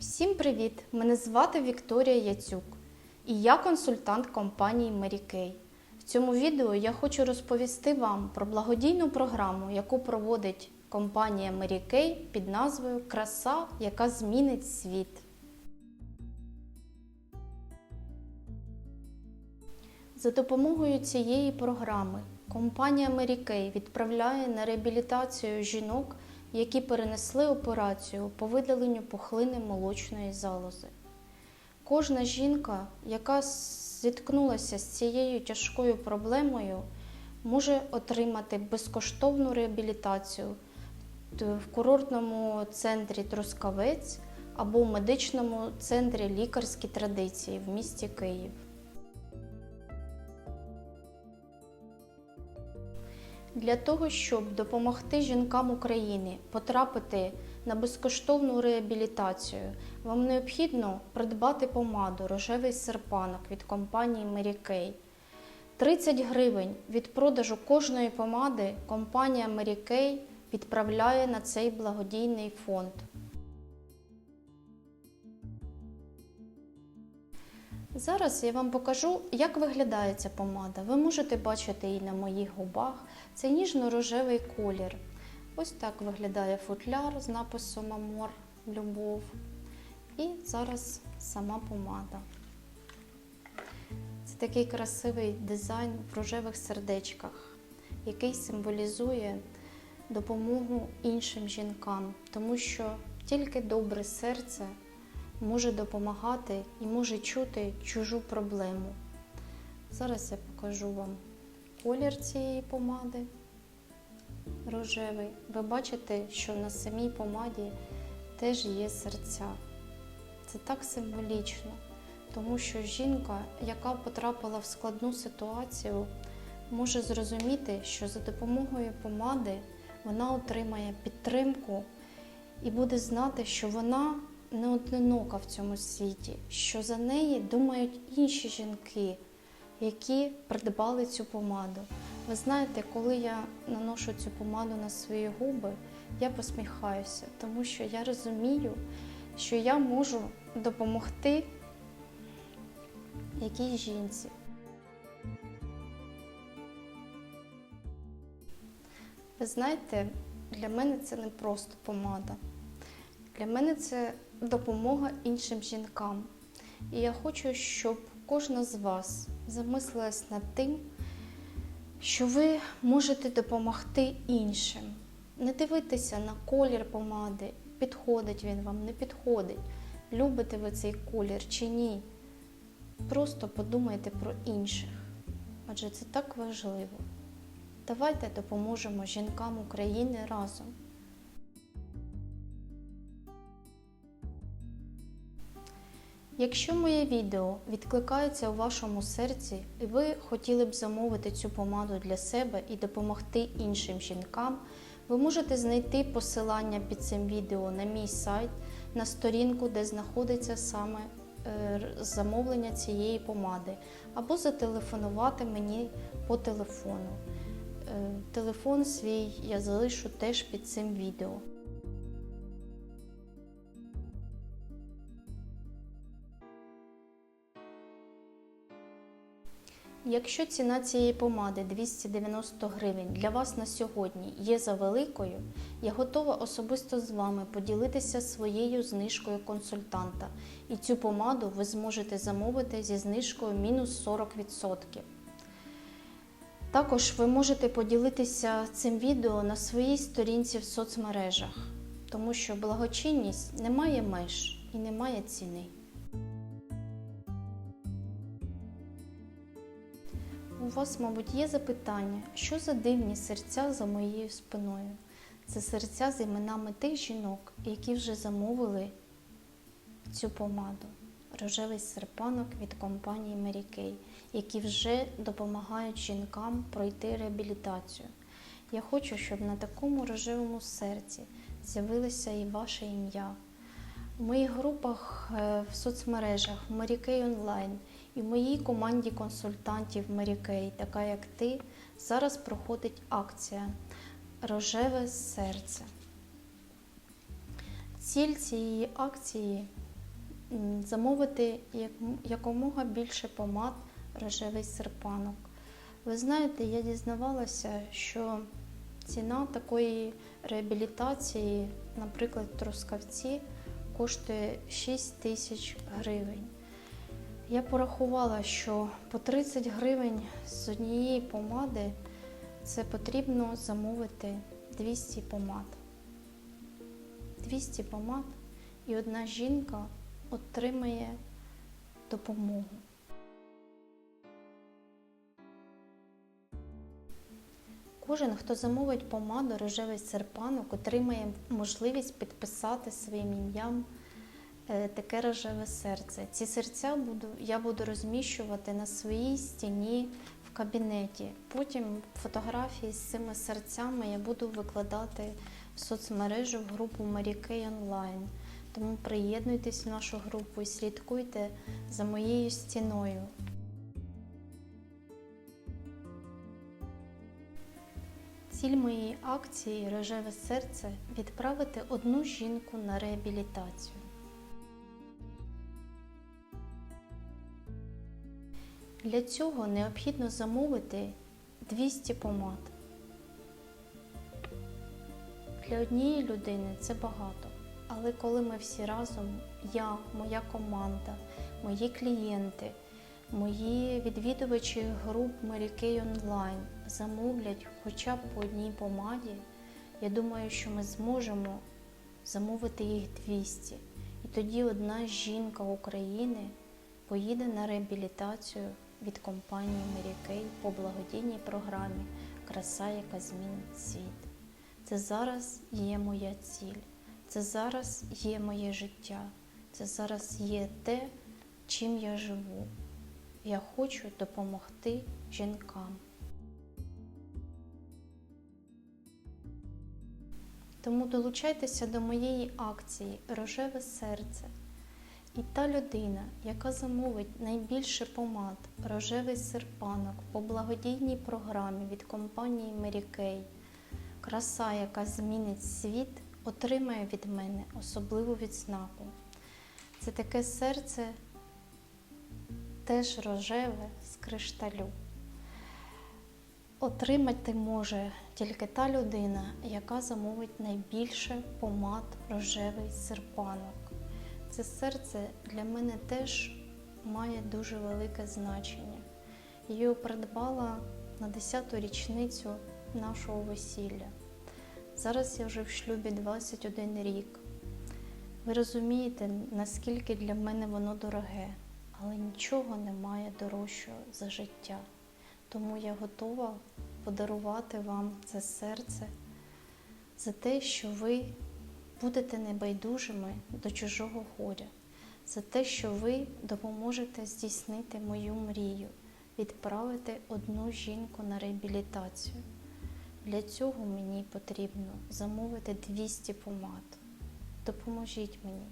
Всім привіт! Мене звати Вікторія Яцюк і я консультант компанії Kay. В цьому відео я хочу розповісти вам про благодійну програму, яку проводить компанія Kay під назвою Краса, яка змінить світ. За допомогою цієї програми компанія Kay відправляє на реабілітацію жінок, які перенесли операцію по видаленню пухлини молочної залози. Кожна жінка, яка зіткнулася з цією тяжкою проблемою, може отримати безкоштовну реабілітацію в курортному центрі Трускавець або в медичному центрі лікарські традиції в місті Київ. Для того, щоб допомогти жінкам України потрапити на безкоштовну реабілітацію, вам необхідно придбати помаду рожевий серпанок від компанії Mary Kay. 30 гривень від продажу кожної помади компанія Mary Kay відправляє на цей благодійний фонд. Зараз я вам покажу, як виглядає ця помада. Ви можете бачити її на моїх губах. Це ніжно-рожевий колір. Ось так виглядає футляр з написом Амор, Любов. І зараз сама помада. Це такий красивий дизайн в рожевих сердечках, який символізує допомогу іншим жінкам, тому що тільки добре серце може допомагати і може чути чужу проблему. Зараз я покажу вам колір цієї помади рожевий. Ви бачите, що на самій помаді теж є серця. Це так символічно, тому що жінка, яка потрапила в складну ситуацію, може зрозуміти, що за допомогою помади вона отримає підтримку і буде знати, що вона не одинока в цьому світі, що за неї думають інші жінки, які придбали цю помаду. Ви знаєте, коли я наношу цю помаду на свої губи, я посміхаюся, тому що я розумію, що я можу допомогти якійсь жінці. Ви знаєте, для мене це не просто помада. Для мене це допомога іншим жінкам. І я хочу, щоб кожна з вас замислилась над тим, що ви можете допомогти іншим. Не дивитися на колір помади, підходить він вам, не підходить. Любите ви цей колір чи ні. Просто подумайте про інших, адже це так важливо. Давайте допоможемо жінкам України разом. Якщо моє відео відкликається у вашому серці, і ви хотіли б замовити цю помаду для себе і допомогти іншим жінкам, ви можете знайти посилання під цим відео на мій сайт, на сторінку, де знаходиться саме е, замовлення цієї помади, або зателефонувати мені по телефону. Е, Телефон свій я залишу теж під цим відео. Якщо ціна цієї помади 290 гривень для вас на сьогодні є за великою, я готова особисто з вами поділитися своєю знижкою консультанта. І цю помаду ви зможете замовити зі знижкою мінус 40%. Також ви можете поділитися цим відео на своїй сторінці в соцмережах, тому що благочинність не має меж і не має ціни. У вас, мабуть, є запитання, що за дивні серця за моєю спиною? Це серця з іменами тих жінок, які вже замовили цю помаду. Рожевий серпанок від компанії Mary Kay, які вже допомагають жінкам пройти реабілітацію. Я хочу, щоб на такому рожевому серці з'явилося і ваше ім'я. У моїх групах е, в соцмережах Mary Kay Online і в моїй команді консультантів Kay, така як ти, зараз проходить акція Рожеве серце. Ціль цієї акції замовити якомога більше помад рожевий серпанок. Ви знаєте, я дізнавалася, що ціна такої реабілітації, наприклад, в Трускавці, коштує 6 тисяч гривень. Я порахувала, що по 30 гривень з однієї помади це потрібно замовити 200 помад. 200 помад і одна жінка отримає допомогу. Кожен, хто замовить помаду рожевий серпанок, отримає можливість підписати своїм ім'ям таке рожеве серце. Ці серця буду, я буду розміщувати на своїй стіні в кабінеті. Потім фотографії з цими серцями я буду викладати в соцмережу в групу Марікей онлайн. Тому приєднуйтесь в нашу групу і слідкуйте за моєю стіною. Ціль моєї акції Рожеве серце відправити одну жінку на реабілітацію. Для цього необхідно замовити 200 помад. Для однієї людини це багато, але коли ми всі разом, я, моя команда, мої клієнти, мої відвідувачі груп Марікей онлайн замовлять хоча б по одній помаді, я думаю, що ми зможемо замовити їх 200. І тоді одна жінка України поїде на реабілітацію від компанії Марікей по благодійній програмі Краса, яка змінить світ. Це зараз є моя ціль, це зараз є моє життя, це зараз є те, чим я живу. Я хочу допомогти жінкам. Тому долучайтеся до моєї акції Рожеве серце. І та людина, яка замовить найбільше помад рожевий серпанок по благодійній програмі від компанії Mary краса, яка змінить світ, отримає від мене особливу відзнаку. Це таке серце теж рожеве з кришталю. Отримати може тільки та людина, яка замовить найбільше помад рожевий серпанок. Це серце для мене теж має дуже велике значення. Його придбала на 10-ту річницю нашого весілля. Зараз я вже в шлюбі 21 рік. Ви розумієте, наскільки для мене воно дороге, але нічого немає дорожчого за життя. Тому я готова подарувати вам це серце за те, що ви будете небайдужими до чужого горя, за те, що ви допоможете здійснити мою мрію, відправити одну жінку на реабілітацію. Для цього мені потрібно замовити 200 помад. Допоможіть мені,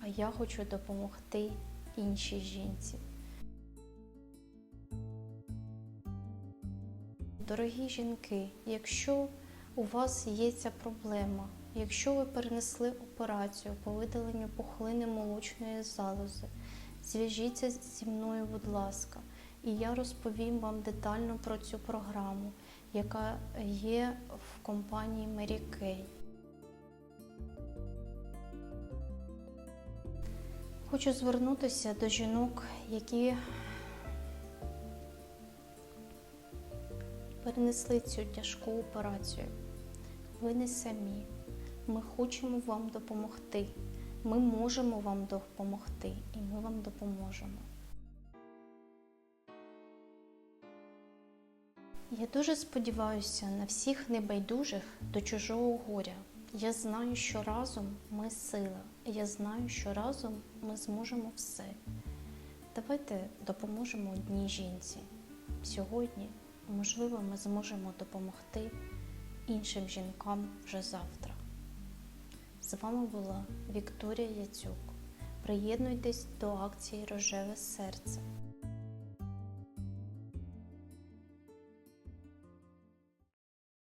а я хочу допомогти іншій жінці. Дорогі жінки, якщо у вас є ця проблема, якщо ви перенесли операцію по видаленню пухлини молочної залози, зв'яжіться зі мною, будь ласка, і я розповім вам детально про цю програму, яка є в компанії Mary Kay. Хочу звернутися до жінок, які перенесли цю тяжку операцію. Ви не самі. Ми хочемо вам допомогти. Ми можемо вам допомогти і ми вам допоможемо. Я дуже сподіваюся на всіх небайдужих до чужого горя. Я знаю, що разом ми сила. Я знаю, що разом ми зможемо все. Давайте допоможемо одній жінці. Сьогодні, можливо, ми зможемо допомогти іншим жінкам вже завтра. З вами була Вікторія Яцюк. Приєднуйтесь до акції Рожеве серце.